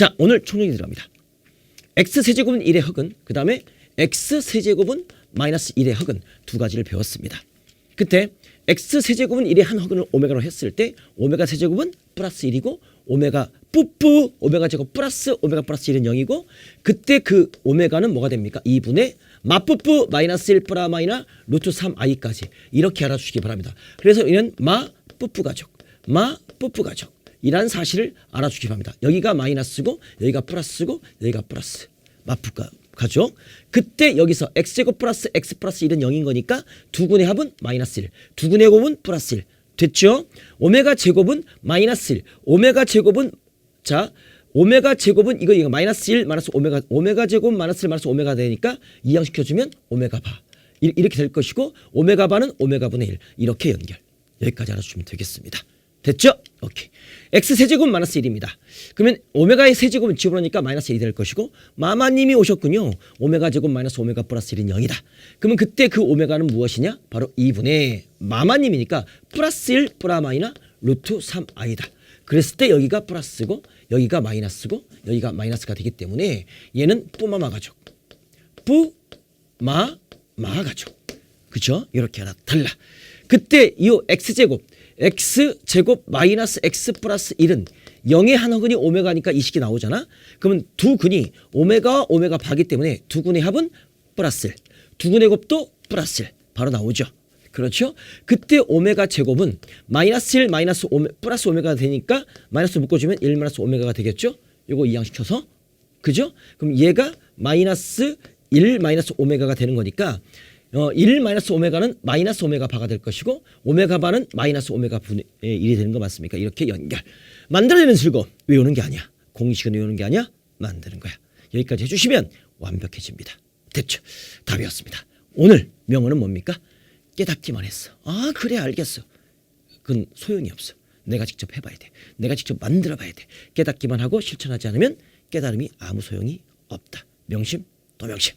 자, 오늘 총력이 들어갑니다. x 세제곱은 1의 흑은 그 다음에 x 세제곱은 마이너스 1의 흑은 두 가지를 배웠습니다. 그때 x 세제곱은 1의 한 흑을 오메가로 했을 때 오메가 세제곱은 플러스 1이고 오메가 뿌뿌 오메가 제곱 플러스 오메가 플러스 1은 0이고 그때 그 오메가는 뭐가 됩니까? 2분의 마뿌뿌 마이너스 1 프라 마이나 루트 3i까지 이렇게 알아주시기 바랍니다. 그래서 이는 마 뿌뿌 가족 마 뿌뿌 가족 이란 사실을 알아주기 바랍니다. 여기가 마이너스고 여기가 플러스고 여기가 플러스 마프가 가죠. 그때 여기서 x제곱 플러스 x 플러스 1은 0인 거니까 두 군의 합은 마이너스 1. 두 군의 곱은 플러스 1. 됐죠? 오메가 제곱은 마이너스 1. 오메가 제곱은 자 오메가 제곱은 이거 이거 마이너스 1 마이너스 오메가 오메가 제곱 마이너스 1 마이너스 오메가 되니까 이항시켜주면 오메가 바 이- 이렇게 될 것이고 오메가 바는 오메가 분의 1 이렇게 연결 여기까지 알아주시면 되겠습니다. 됐죠? 오케이. X 세제곱 마이너스 1입니다. 그러면 오메가의 세제곱은 집어넣으니까 마이너스 1이 될 것이고 마마님이 오셨군요. 오메가 제곱 마이너스 오메가 플러스 1은 0이다. 그러면 그때 그 오메가는 무엇이냐? 바로 2분의 마마님이니까 플러스 1 프라 마이나 루트 3i다. 그랬을 때 여기가 플러스고 여기가 마이너스고 여기가 마이너스가 되기 때문에 얘는 뿌마마 가족. 뿌마 마 가족. 그죠? 이렇게 하나 달라. 그때 이 x 제곱 x 제곱 마이너스 x 플러스 1은 0의 한 허근이 오메가니까 이 식이 나오잖아. 그러면 두 근이 오메가 오메가 바기 때문에 두 근의 합은 플러스 1. 두 근의 곱도 플러스 1. 바로 나오죠. 그렇죠? 그때 오메가 제곱은 마이너스 1 마이너스 오메 플러스 오메가가 되니까 마이너스 묶어주면 1 마이너스 오메가가 되겠죠? 이거 이항시켜서 그죠? 그럼 얘가 마이너스 1 마이너스 오메가가 되는 거니까 어, 1 마이너스 오메가는 마이너스 오메가 바가 될 것이고 오메가 바는 마이너스 오메가 분의 1이 되는 거 맞습니까? 이렇게 연결. 만들어내는 즐거움. 외우는 게 아니야. 공식은 외우는 게 아니야. 만드는 거야. 여기까지 해주시면 완벽해집니다. 됐죠? 답이었습니다. 오늘 명언은 뭡니까? 깨닫기만 했어. 아 그래 알겠어. 그건 소용이 없어. 내가 직접 해봐야 돼. 내가 직접 만들어 봐야 돼. 깨닫기만 하고 실천하지 않으면 깨달음이 아무 소용이 없다. 명심 또 명심.